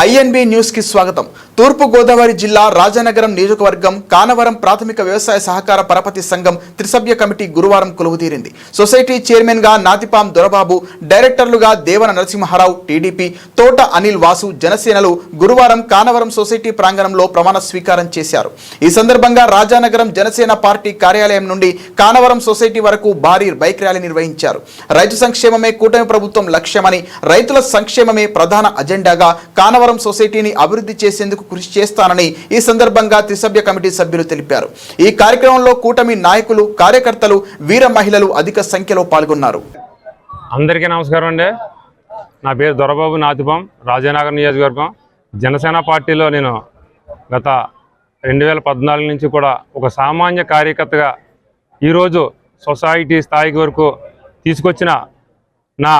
INB న్యూస్కి స్వాగతం. తూర్పు గోదావరి జిల్లా రాజానగరం నియోజకవర్గం కానవరం ప్రాథమిక వ్యవసాయ సహకార పరపతి సంఘం త్రిసభ్య కమిటీ గురువారం కొలువుతీరింది. సొసైటీ చైర్మన్గా నాతిపాం దొరబాబు డైరెక్టర్లుగా దేవన నరసింహారావు టీడీపీ తోట అనిల్ వాసు జనసేనలు గురువారం కానవరం సొసైటీ ప్రాంగణంలో ప్రమాణ స్వీకారం చేశారు. ఈ సందర్భంగా రాజానగరం జనసేన పార్టీ కార్యాలయం నుండి కానవరం సొసైటీ వరకు భారీ బైక్ ర్యాలీ నిర్వహించారు. రైతు సంక్షేమమే కూటమి ప్రభుత్వం లక్ష్యమని రైతుల సంక్షేమమే ప్రధాన అజెండాగా కానవరం సొసైటీని అభివృద్ధి చేసేందుకు కృషి చేస్తానని ఈ సందర్భంగా త్రిసభ్య కమిటీ సభ్యులు తెలిపారు. ఈ కార్యక్రమంలో కూటమి నాయకులు కార్యకర్తలు వీర మహిళలు అధిక సంఖ్యలో పాల్గొన్నారు. అందరికీ నమస్కారం అండి. నా పేరు దొరబాబు నాతిపం రాజానగర్ నియోజకవర్గం. జనసేన పార్టీలో నేను గత రెండు వేల పద్నాలుగు నుంచి కూడా ఒక సామాన్య కార్యకర్తగా ఈరోజు సొసైటీ స్థాయికి వరకు తీసుకొచ్చిన నా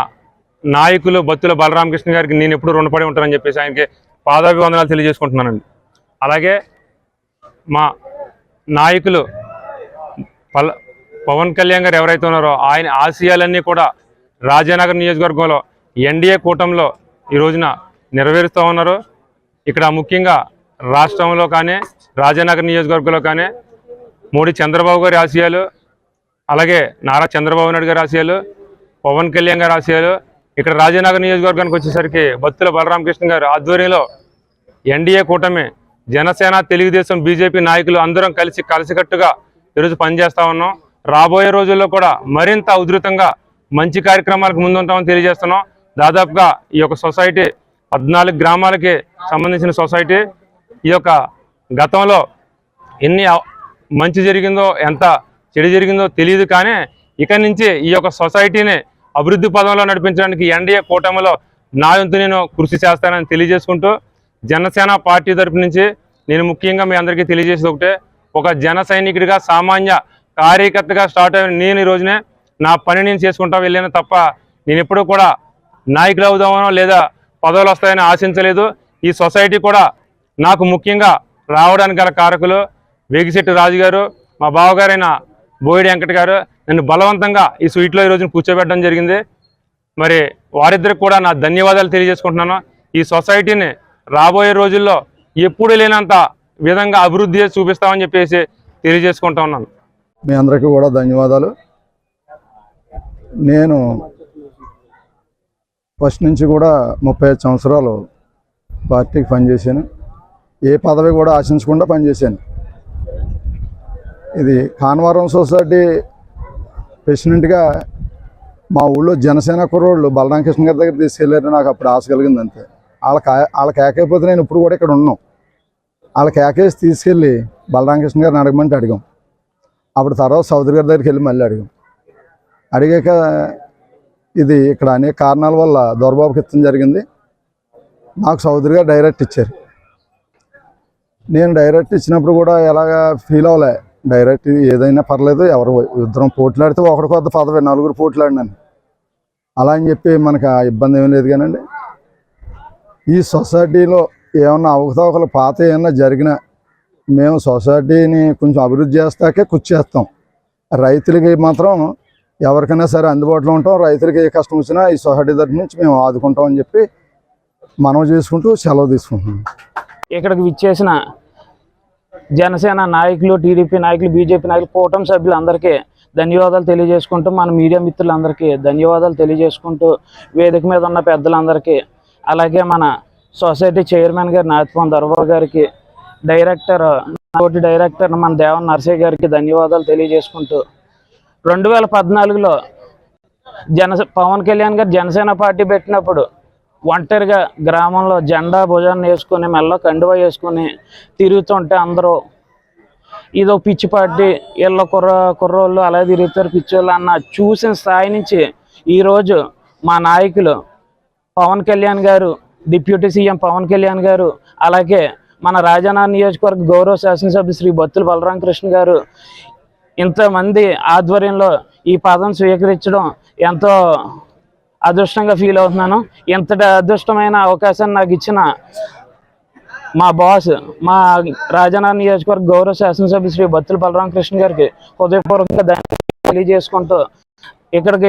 నాయకులు బత్తుల బలరామకృష్ణ గారికి నేను ఎప్పుడు రుణపడి ఉంటానని చెప్పేసి ఆయనకి పాదాభివందనాలు తెలియజేసుకుంటున్నానండి. అలాగే మా నాయకులు పల పవన్ కళ్యాణ్ గారు ఎవరైతే ఉన్నారో ఆయన ఆశయాలన్నీ కూడా రాజానగర్ నియోజకవర్గంలో ఎన్డీఏ కూటమిలో ఈ రోజున నెరవేరుస్తూ ఉన్నారు. ఇక్కడ ముఖ్యంగా రాష్ట్రంలో కానీ రాజానగర్ నియోజకవర్గంలో కానీ మోడీ చంద్రబాబు గారి ఆశయాలు అలాగే నారా చంద్రబాబు నాయుడు గారి ఆశయాలు పవన్ కళ్యాణ్ గారి ఆశయాలు ఇక్కడ రాజానగర్ నియోజకవర్గానికి వచ్చేసరికి బత్తుల బలరామకృష్ణ గారు ఆధ్వర్యంలో ఎన్డీఏ కూటమి జనసేన తెలుగుదేశం బీజేపీ నాయకులు అందరం కలిసి కలిసికట్టుగా ఈరోజు పనిచేస్తా ఉన్నాం. రాబోయే రోజుల్లో కూడా మరింత ఉధృతంగా మంచి కార్యక్రమాలకు ముందుంటామని తెలియజేస్తున్నాం. దాదాపుగా ఈ యొక్క సొసైటీ పద్నాలుగు గ్రామాలకి సంబంధించిన సొసైటీ ఈ యొక్క గతంలో ఎన్ని మంచి జరిగిందో ఎంత చెడు జరిగిందో తెలియదు కానీ ఇక నుంచి ఈ యొక్క సొసైటీని అభివృద్ధి పదంలో నడిపించడానికి ఎన్డీఏ కూటమిలో నా వంతు నేను కృషి చేస్తానని తెలియజేసుకుంటూ జనసేన పార్టీ తరపు నుంచి నేను ముఖ్యంగా మీ అందరికీ తెలియజేసేది ఒకటే. ఒక జన సైనికుడిగా సామాన్య కార్యకర్తగా స్టార్ట్ అయిన నేను ఈ రోజునే నా పని నేను చేసుకుంటా వెళ్ళాను తప్ప నేను ఎప్పుడూ కూడా నాయకులు అవుదామనో లేదా పదవులు వస్తాయని ఆశించలేదు. ఈ సొసైటీ కూడా నాకు ముఖ్యంగా రావడానికి గల కారకులు వేగిశెట్టి రాజు గారు మా బావగారైన బోయిడి వెంకట గారు నన్ను బలవంతంగా ఈ స్వీట్లో ఈ కూర్చోబెట్టడం జరిగింది. మరి వారిద్దరికి కూడా నా ధన్యవాదాలు తెలియజేసుకుంటున్నాను. ఈ సొసైటీని రాబోయే రోజుల్లో ఎప్పుడు లేనంత విధంగా అభివృద్ధి చేసి చూపిస్తామని చెప్పేసి తెలియజేసుకుంటా ఉన్నాను. మీ అందరికీ కూడా ధన్యవాదాలు. నేను ఫస్ట్ నుంచి కూడా ముప్పై సంవత్సరాలు పార్టీకి పనిచేశాను. ఏ పదవి కూడా ఆశించకుండా పనిచేశాను. ఇది కాన్వరం సొసైటీ ప్రెసిడెంట్గా మా ఊళ్ళో జనసేన కుర్రోళ్ళు బలరామకృష్ణ గారి దగ్గర తీసుకెళ్ళారు నాకు అప్పుడు ఆశ కలిగింది అంతే. వాళ్ళ వాళ్ళకి వాళ్ళ కేకైపోతే నేను ఇప్పుడు కూడా ఇక్కడ ఉన్నాం. వాళ్ళ కేకేసి తీసుకెళ్ళి బలరామకృష్ణ గారిని అడగమంటే అడిగాం. అప్పుడు తర్వాత సౌదరి గారి దగ్గరికి వెళ్ళి మళ్ళీ అడిగాం. అడిగాక ఇది ఇక్కడ అనేక కారణాల వల్ల దొరబాబుకి కృతం జరిగింది. నాకు సౌదరి గారు డైరెక్ట్ ఇచ్చారు. నేను డైరెక్ట్ ఇచ్చినప్పుడు కూడా ఎలాగా ఫీల్ అవ్వలే. డైరెక్ట్ ఏదైనా పర్లేదు ఎవరు ఇద్దరం పోట్లాడితే ఒకటి కొద్ది పదవి నలుగురు పోట్లాడినాను. అలా అని చెప్పి మనకు ఇబ్బంది ఏమీ లేదు కానండి. ఈ సొసైటీలో ఏమన్నా అవకతవకలు పాత ఏమన్నా జరిగినా మేము సొసైటీని కొంచెం అభివృద్ధి చేస్తాకే కృషి చేస్తాం రైతులకి మాత్రం ఎవరికైనా సరే అందుబాటులో ఉంటాం రైతులకి ఏ కష్టం వచ్చినా ఈ సొసైటీ తరఫు నుంచి మేము ఆదుకుంటాం అని చెప్పి మనం చేసుకుంటూ సెలవు తీసుకుంటున్నాం. ఇక్కడికి విచ్చేసిన జనసేన నాయకులు టీడీపీ నాయకులు బీజేపీ నాయకులు కూటమి సభ్యులందరికీ ధన్యవాదాలు తెలియజేసుకుంటూ మన మీడియా మిత్రులందరికీ ధన్యవాదాలు తెలియజేసుకుంటూ వేదిక మీద ఉన్న పెద్దలందరికీ అలాగే మన సొసైటీ చైర్మన్ గారు నాథపవన్ దర్బాబు గారికి డైరెక్టర్ తోటి డైరెక్టర్ మన దేవన్ నర్సయ్య గారికి ధన్యవాదాలు తెలియజేసుకుంటూ రెండు వేల పద్నాలుగులో జన పవన్ కళ్యాణ్ గారు జనసేన పార్టీ పెట్టినప్పుడు ఒంటరిగా గ్రామంలో జెండా భుజాన్ని వేసుకొని మెల్ల కండువ వేసుకొని తిరుగుతుంటే అందరూ ఇదో పిచ్చి పార్టీ వీళ్ళ కుర్ర కుర్రోళ్ళు అలా తిరుగుతారు పిచ్చోళ్ళు అన్న చూసిన స్థాయి నుంచి ఈరోజు మా నాయకులు పవన్ కళ్యాణ్ గారు డిప్యూటీ సీఎం పవన్ కళ్యాణ్ గారు అలాగే మన రాజానా నియోజకవర్గ గౌరవ శాసనసభ్యులు శ్రీ బత్తుల బలరామకృష్ణ గారు ఇంతమంది ఆధ్వర్యంలో ఈ పదం స్వీకరించడం ఎంతో అదృష్టంగా ఫీల్ అవుతున్నాను. ఇంతటి అదృష్టమైన అవకాశాన్ని నాకు ఇచ్చిన మా బాస్ మా రాజానగర్ నియోజకవర్గ గౌరవ శాసనసభ్యులు శ్రీ బత్తుల బలరామకృష్ణ గారికి హృదయపూర్వకంగా ధన్యవాదాలు తెలియజేసుకుంటూ ఇక్కడికి